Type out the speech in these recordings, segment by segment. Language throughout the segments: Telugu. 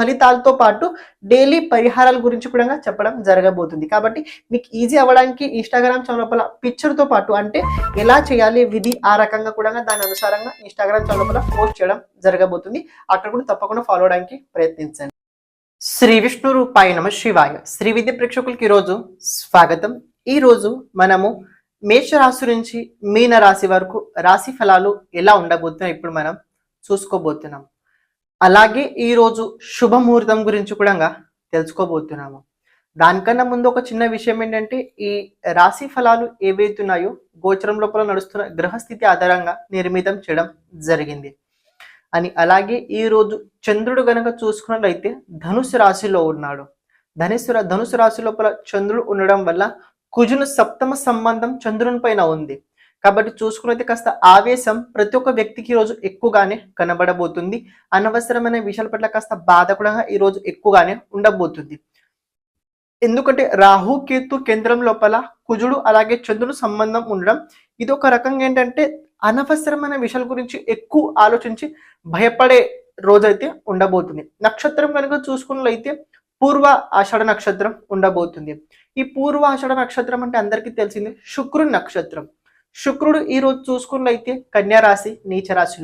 ఫలితాలతో పాటు డైలీ పరిహారాల గురించి కూడా చెప్పడం జరగబోతుంది. కాబట్టి మీకు ఈజీ అవ్వడానికి ఇన్స్టాగ్రామ్ ఛానల్ లోపల పాటు అంటే ఎలా చేయాలి విధి ఆ రకంగా కూడా దాని అనుసారంగా ఇన్స్టాగ్రామ్ ఛానల్ లోపల పోస్ట్ చేయడం జరగబోతుంది. అక్కడ కూడా తప్పకుండా ఫాలో అవడానికి ప్రయత్నించండి. శ్రీ విష్ణు రూపాయ నమ శివాయ. శ్రీ విద్య ప్రేక్షకులకి ఈరోజు స్వాగతం. ఈ రోజు మనము మేషరాశి నుంచి మీన రాశి వరకు రాశి ఫలాలు ఎలా ఉండబోతున్నాయి ఇప్పుడు మనం చూసుకోబోతున్నాం. అలాగే ఈరోజు శుభముహూర్తం గురించి కూడా తెలుసుకోబోతున్నాము. దానికన్నా ముందు ఒక చిన్న విషయం ఏంటంటే ఈ రాశి ఫలాలు ఏవైతున్నాయో గోచరం లోపల నడుస్తున్న గ్రహస్థితి ఆధారంగా నిర్మితం చేయడం జరిగింది. అని అలాగే ఈ రోజు చంద్రుడు గనక చూసుకున్నట్లయితే ధనుసు రాశిలో ఉన్నాడు. ధనుసు ధనుసు రాశి లోపల చంద్రుడు ఉండడం వల్ల కుజును సప్తమ సంబంధం చంద్రుని పైన ఉంది. కాబట్టి చూసుకున్నైతే కాస్త ఆవేశం ప్రతి ఒక్క వ్యక్తికి ఈ రోజు ఎక్కువగానే కనబడబోతుంది. అనవసరమైన విషయాల పట్ల కాస్త బాధ కూడా ఈ రోజు ఎక్కువగానే ఉండబోతుంది. ఎందుకంటే రాహు కేతు కేంద్రం లోపల కుజుడు అలాగే చంద్రుడు సంబంధం ఉండడం ఇది ఒక రకంగా ఏంటంటే అనవసరమైన విషయాల గురించి ఎక్కువ ఆలోచించి భయపడే రోజైతే ఉండబోతుంది. నక్షత్రం కనుక చూసుకున్నట్లయితే పూర్వ ఆషాఢ నక్షత్రం ఉండబోతుంది. ఈ పూర్వ ఆషాఢ నక్షత్రం అంటే అందరికీ తెలిసింది శుక్రుని నక్షత్రం. శుక్రుడు ఈ రోజు చూసుకున్నట్లయితే కన్యా రాశి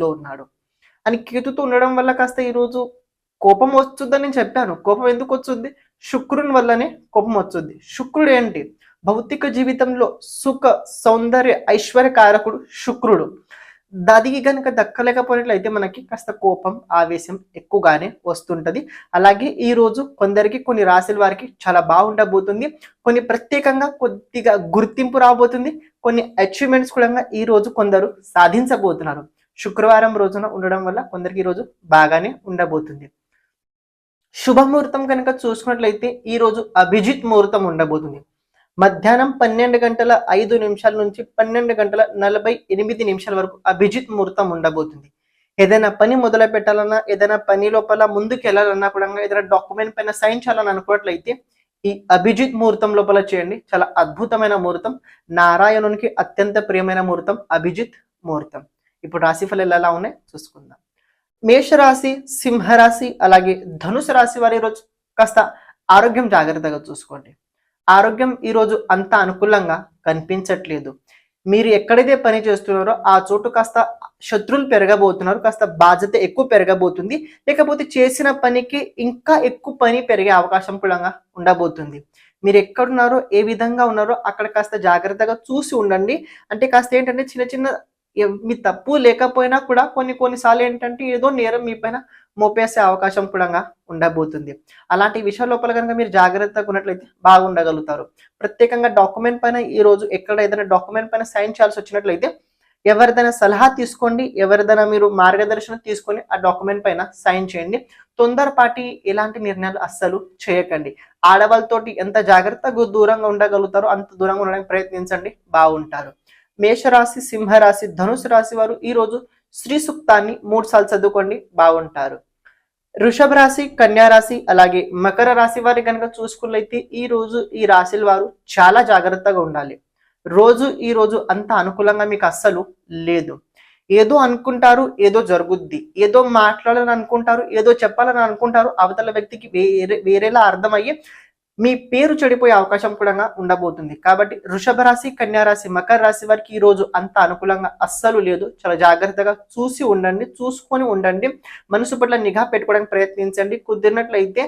ఉన్నాడు. అని కేతుతో ఉండడం వల్ల కాస్త ఈ రోజు కోపం వస్తుందని నేను చెప్పాను. కోపం ఎందుకు వస్తుంది? శుక్రుని వల్లనే కోపం వస్తుంది. శుక్రుడు ఏంటి? భౌతిక జీవితంలో సుఖ సౌందర్య ఐశ్వర్య కారకుడు శుక్రుడు. దానికి కనుక దక్కలేకపోయినట్లయితే మనకి కాస్త కోపం ఆవేశం ఎక్కువగానే వస్తుంటది. అలాగే ఈ రోజు కొందరికి కొన్ని రాశుల వారికి చాలా బాగుండబోతుంది. కొన్ని ప్రత్యేకంగా కొద్దిగా గుర్తింపు రాబోతుంది. కొన్ని అచీవ్మెంట్స్ కూడా ఈ రోజు కొందరు సాధించబోతున్నారు. శుక్రవారం రోజున ఉండడం వల్ల కొందరికి ఈ రోజు బాగానే ఉండబోతుంది. శుభముహూర్తం కనుక చూసుకున్నట్లయితే ఈ రోజు అభిజిత్ ముహూర్తం ఉండబోతుంది. మధ్యాహ్నం పన్నెండు గంటల ఐదు నిమిషాల నుంచి పన్నెండు గంటల నలభై ఎనిమిది నిమిషాల వరకు అభిజిత్ ముహూర్తం ఉండబోతుంది. ఏదైనా పని మొదలు పెట్టాలన్నా ఏదైనా పని లోపల ముందుకు వెళ్ళాలన్నా కూడా ఏదైనా డాక్యుమెంట్ పైన సైన్ చేయాలని అనుకున్నట్లయితే ఈ అభిజిత్ ముహూర్తం లోపల చేయండి. చాలా అద్భుతమైన ముహూర్తం. నారాయణునికి అత్యంత ప్రియమైన ముహూర్తం అభిజిత్ ముహూర్తం. ఇప్పుడు రాశి ఫలాలు ఎలా ఉన్నాయి? చూసుకుందాం. మేషరాశి సింహరాశి అలాగే ధనుసు రాశి వారి రోజు కాస్త ఆరోగ్యం జాగ్రత్తగా చూసుకోండి. ఆరోగ్యం ఈరోజు అంత అనుకూలంగా కనిపించట్లేదు. మీరు ఎక్కడైతే పని చేస్తున్నారో ఆ చోటు కాస్త శత్రువులు పెరగబోతున్నారు కాస్త బాధ్యత ఎక్కువ పెరగబోతుంది. లేకపోతే చేసిన పనికి ఇంకా ఎక్కువ పని పెరిగే అవకాశం కూడా ఉండబోతుంది. మీరు ఎక్కడున్నారో ఏ విధంగా ఉన్నారో అక్కడ కాస్త జాగ్రత్తగా చూసి ఉండండి. అంటే కాస్త ఏంటంటే చిన్న చిన్న మీ తప్పు లేకపోయినా కూడా కొన్ని కొన్నిసార్లు ఏంటంటే ఏదో నేరం మీ పైన మోపేసే అవకాశం కూడా ఉండబోతుంది. అలాంటి విషయాల లోపల కనుక మీరు జాగ్రత్తగా ఉన్నట్లయితే బాగుండగలుగుతారు. ప్రత్యేకంగా డాక్యుమెంట్ పైన ఈ రోజు ఎక్కడ ఏదైనా డాక్యుమెంట్ పైన సైన్ చేయాల్సి వచ్చినట్లయితే ఎవరిదైనా సలహా తీసుకోండి ఎవరిదైనా మీరు మార్గదర్శనం తీసుకొని ఆ డాక్యుమెంట్ పైన సైన్ చేయండి. తొందరపాటి ఎలాంటి నిర్ణయాలు అస్సలు చేయకండి. ఆడవాళ్ళతోటి ఎంత జాగ్రత్తగా దూరంగా ఉండగలుగుతారో అంత దూరంగా ఉండడానికి ప్రయత్నించండి బాగుంటారు. మేషరాశి సింహరాశి ధనుసు రాశి వారు ఈ రోజు శ్రీ సూక్తాన్ని మూడు సార్లు చదువుకోండి బాగుంటారు. వృషభ రాశి కన్యా రాశి అలాగే మకర రాశి వారి కనుక చూసుకున్నైతే ఈ రోజు ఈ రాశుల వారు చాలా జాగ్రత్తగా ఉండాలి. రోజు ఈ రోజు అంత అనుకూలంగా మీకు అస్సలు లేదు. ఏదో అనుకుంటారు ఏదో జరుగుద్ది. ఏదో మాట్లాడాలని అనుకుంటారు ఏదో చెప్పాలని అనుకుంటారు అవతల వ్యక్తికి వేరే వేరేలా అర్థమయ్యి మీ పేరు చెడిపోయే అవకాశం కూడా ఉండబోతుంది. కాబట్టి వృషభ రాశి కన్యారాశి మకర రాశి వారికి ఈ రోజు అంత అనుకూలంగా అస్సలు లేదు. చాలా జాగ్రత్తగా చూసి ఉండండి చూసుకొని ఉండండి. మనసు పట్ల నిఘా పెట్టుకోవడానికి ప్రయత్నించండి. కుదిరినట్లయితే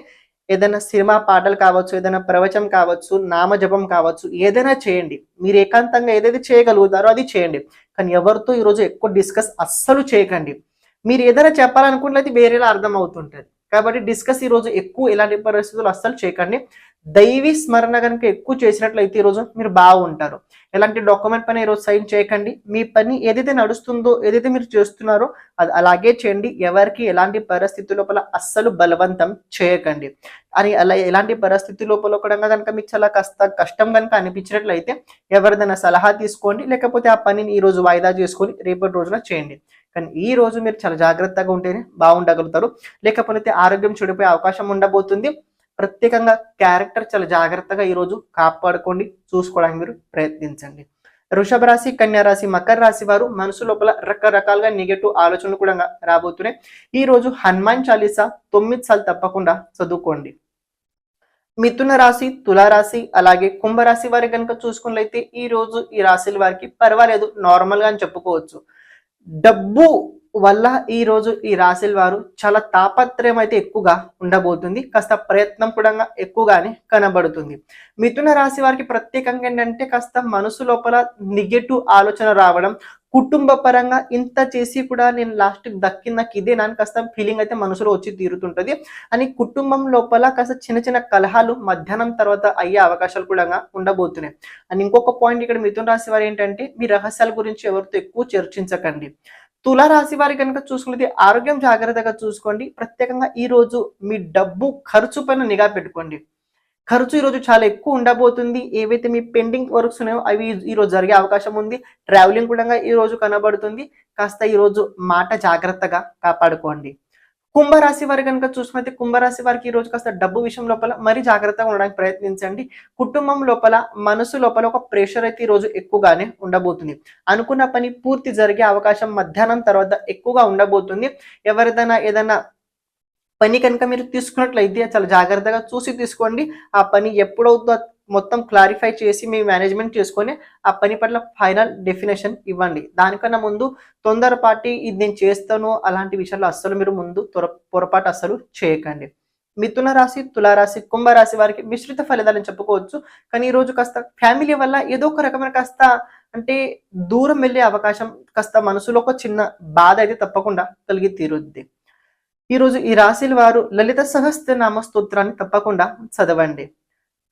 ఏదైనా సినిమా పాటలు కావచ్చు ఏదైనా ప్రవచం కావచ్చు నామజపం కావచ్చు ఏదైనా చేయండి. మీరు ఏకాంతంగా ఏదైతే చేయగలుగుతారో అది చేయండి. కానీ ఎవరితో ఈరోజు ఎక్కువ డిస్కస్ అస్సలు చేయకండి. మీరు ఏదైనా చెప్పాలనుకున్నది వేరేలా అర్థం అవుతుంటుంది కాబట్టి డిస్కస్ ఈ రోజు ఎక్కువ ఎలాంటి పరిస్థితులు అస్సలు చేయకండి. దైవీ స్మరణ కనుక ఎక్కువ చేసినట్లయితే ఈరోజు మీరు బాగుంటారు. ఎలాంటి డాక్యుమెంట్ పైన ఈరోజు సైన్ చేయకండి. మీ పని ఏదైతే నడుస్తుందో ఏదైతే మీరు చేస్తున్నారో అది అలాగే చేయండి. ఎవరికి ఎలాంటి పరిస్థితి లోపల అస్సలు బలవంతం చేయకండి. అని అలా ఎలాంటి పరిస్థితి లోపల కూడా కనుక మీకు చాలా కష్ట కష్టం కనుక అనిపించినట్లయితే ఎవరిదైనా సలహా తీసుకోండి. లేకపోతే ఆ పనిని ఈ రోజు వాయిదా చేసుకొని రేపటి రోజున చేయండి. కానీ ఈ రోజు మీరు చాలా జాగ్రత్తగా ఉంటేనే బాగుండగలుగుతారు. లేకపోతే ఆరోగ్యం చెడిపోయే అవకాశం ఉండబోతుంది. ప్రత్యేకంగా క్యారెక్టర్ చాలా జాగ్రత్తగా ఈ రోజు కాపాడుకోండి చూసుకోవడానికి మీరు ప్రయత్నించండి. వృషభ రాశి కన్యా రాశి మకర రాశి వారు మనసు లోపల రకరకాలుగా నెగటివ్ ఆలోచనలు కూడా రాబోతున్నాయి. ఈ రోజు హనుమాన్ చాలీసా తొమ్మిది సార్లు తప్పకుండా చదువుకోండి. మిథున రాశి తులారాశి అలాగే కుంభరాశి వారి కనుక చూసుకున్నట్లయితే ఈ రోజు ఈ రాశుల వారికి పర్వాలేదు నార్మల్గా అని చెప్పుకోవచ్చు. డబ్బు వల్ల ఈ రోజు ఈ రాశుల వారు చాలా తాపత్రయం అయితే ఎక్కువగా ఉండబోతుంది. కాస్త ప్రయత్నం కూడా ఎక్కువగానే కనబడుతుంది. మిథున రాశి వారికి ప్రత్యేకంగా ఏంటంటే కాస్త మనసు లోపల నెగటివ్ ఆలోచన రావడం కుటుంబ పరంగా ఇంత చేసి కూడా నేను లాస్ట్ దక్కి నాకు ఇదే నాని కాస్త ఫీలింగ్ అయితే మనసులో వచ్చి తీరుతుంటుంది. అని కుటుంబం లోపల కాస్త చిన్న చిన్న కలహాలు మధ్యాహ్నం తర్వాత అయ్యే అవకాశాలు కూడా ఉండబోతున్నాయి. అండ్ ఇంకొక పాయింట్ ఇక్కడ మిథున రాశి వారు ఏంటంటే మీ రహస్యాల గురించి ఎవరితో ఎక్కువ చర్చించకండి. తులరాశి వారి కనుక చూసుకున్నది ఆరోగ్యం జాగ్రత్తగా చూసుకోండి. ప్రత్యేకంగా ఈ రోజు మీ డబ్బు ఖర్చు పైన నిఘా పెట్టుకోండి. ఖర్చు ఈ రోజు చాలా ఎక్కువ ఉండబోతుంది. ఏవైతే మీ పెండింగ్ వర్క్స్ ఉన్నాయో అవి ఈ రోజు జరిగే అవకాశం ఉంది. ట్రావెలింగ్ కూడా ఈ రోజు కనబడుతుంది. కాస్త ఈ రోజు మాట జాగ్రత్తగా కాపాడుకోండి. కుంభరాశి వారి కనుక చూసుకుంటే కుంభరాశి వారికి ఈ రోజు కాస్త డబ్బు విషయం లోపల మరీ జాగ్రత్తగా ఉండడానికి ప్రయత్నించండి. కుటుంబం లోపల మనసు లోపల ఒక ప్రెషర్ అయితే ఈ రోజు ఎక్కువగానే ఉండబోతుంది. అనుకున్న పని పూర్తి జరిగే అవకాశం మధ్యాహ్నం తర్వాత ఎక్కువగా ఉండబోతుంది. ఎవరిదైనా ఏదైనా పని కనుక మీరు తీసుకున్నట్లయితే చాలా జాగ్రత్తగా చూసి తీసుకోండి. ఆ పని ఎప్పుడవుతుందో మొత్తం క్లారిఫై చేసి మీ మేనేజ్మెంట్ చేసుకొని ఆ పని పట్ల ఫైనల్ డెఫినేషన్ ఇవ్వండి. దానికన్నా ముందు తొందరపాటి ఇది నేను చేస్తాను అలాంటి విషయాలు అస్సలు మీరు ముందు త్వర పొరపాటు అస్సలు చేయకండి. మిథున రాశి తులారాశి కుంభరాశి వారికి మిశ్రిత ఫలితాలని చెప్పుకోవచ్చు. కానీ ఈ రోజు కాస్త ఫ్యామిలీ వల్ల ఏదో ఒక రకమైన కాస్త అంటే దూరం వెళ్ళే అవకాశం కాస్త మనసులో ఒక చిన్న బాధ అయితే తప్పకుండా కలిగి తీరుద్ది. ఈరోజు ఈ రాశిల వారు లలిత సహస్ర నామ స్తోత్రాన్ని తప్పకుండా చదవండి.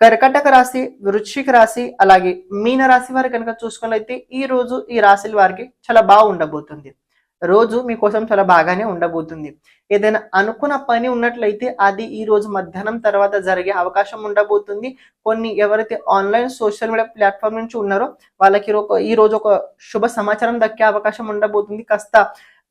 కర్కటక రాశి వృశ్చిక రాశి అలాగే మీన రాశి వారు కనుక చూసుకున్నట్లయితే ఈ రోజు ఈ రాశుల వారికి చాలా బాగా ఉండబోతుంది. రోజు మీకోసం చాలా బాగానే ఉండబోతుంది. ఏదైనా అనుకున్న పని ఉన్నట్లయితే అది ఈ రోజు మధ్యాహ్నం తర్వాత జరిగే అవకాశం ఉండబోతుంది. కొన్ని ఎవరైతే ఆన్లైన్ సోషల్ మీడియా ప్లాట్ఫామ్ నుంచి ఉన్నారో వాళ్ళకి ఈ రోజు ఒక శుభ సమాచారం దక్కే అవకాశం ఉండబోతుంది. కాస్త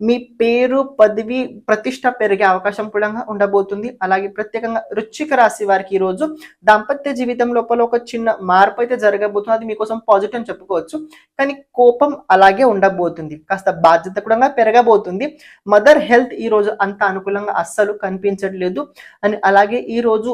మీ పేరు పదవి ప్రతిష్ట పెరిగే అవకాశం కూడా ఉండబోతుంది. అలాగే ప్రత్యేకంగా రుచిక రాశి వారికి ఈరోజు దాంపత్య జీవితం లోపల ఒక చిన్న మార్పు అయితే జరగబోతుంది అది మీకోసం పాజిటివ్ అని చెప్పుకోవచ్చు. కానీ కోపం అలాగే ఉండబోతుంది. కాస్త బాధ్యత కూడా పెరగబోతుంది. మదర్ హెల్త్ ఈ రోజు అంత అనుకూలంగా అస్సలు కనిపించట్లేదు. అని అలాగే ఈరోజు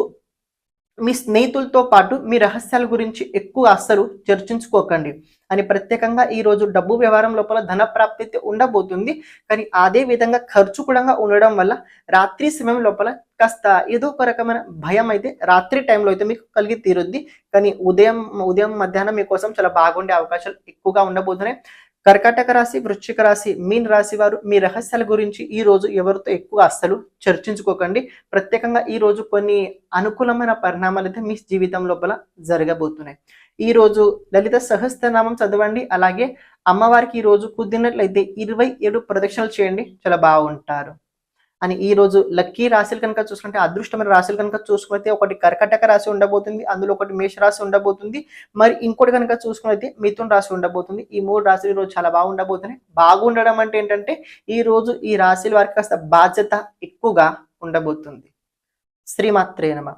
మీ స్నేహితులతో పాటు మీ రహస్యాల గురించి ఎక్కువ అస్సలు చర్చించుకోకండి. అని ప్రత్యేకంగా ఈరోజు డబ్బు వ్యవహారం లోపల ధన ప్రాప్తి అయితే ఉండబోతుంది. కానీ అదే విధంగా ఖర్చు కూడా ఉండడం వల్ల రాత్రి సమయం లోపల కాస్త ఏదో ఒక రకమైన భయం అయితే రాత్రి టైంలో అయితే మీకు కలిగి తీరుద్ది. కానీ ఉదయం ఉదయం మధ్యాహ్నం మీకోసం చాలా బాగుండే అవకాశాలు ఎక్కువగా ఉండబోతున్నాయి. కర్కాటక రాశి వృశ్చిక రాశి మీన్ రాశి వారు మీ రహస్యాల గురించి ఈ రోజు ఎవరితో ఎక్కువ అస్సలు చర్చించుకోకండి. ప్రత్యేకంగా ఈ రోజు కొన్ని అనుకూలమైన పరిణామాలు అయితే మీ జీవితం లోపల జరగబోతున్నాయి. ఈ రోజు లలిత సహస్రనామం చదవండి. అలాగే అమ్మవారికి ఈ రోజు కుదిరినట్లయితే ఇరవై ఏడు ప్రదక్షిణలు చేయండి. చాలా బాగుంటారు. అని ఈ రోజు లక్కీ రాశులు కనుక చూసుకుంటే అదృష్టమైన రాశులు కనుక చూసుకుంటే ఒకటి కర్కటక రాశి ఉండబోతుంది అందులో ఒకటి మేష రాశి ఉండబోతుంది. మరి ఇంకోటి కనుక చూసుకున్నైతే మిథున్ రాశి ఉండబోతుంది. ఈ మూడు రాశులు ఈరోజు రోజు చాలా బాగుండబోతున్నాయి బాగుండడం అంటే ఏంటంటే ఈ రోజు ఈ రాశుల వారికి కాస్త బాధ్యత ఎక్కువగా ఉండబోతుంది. శ్రీమాత్రే నమ.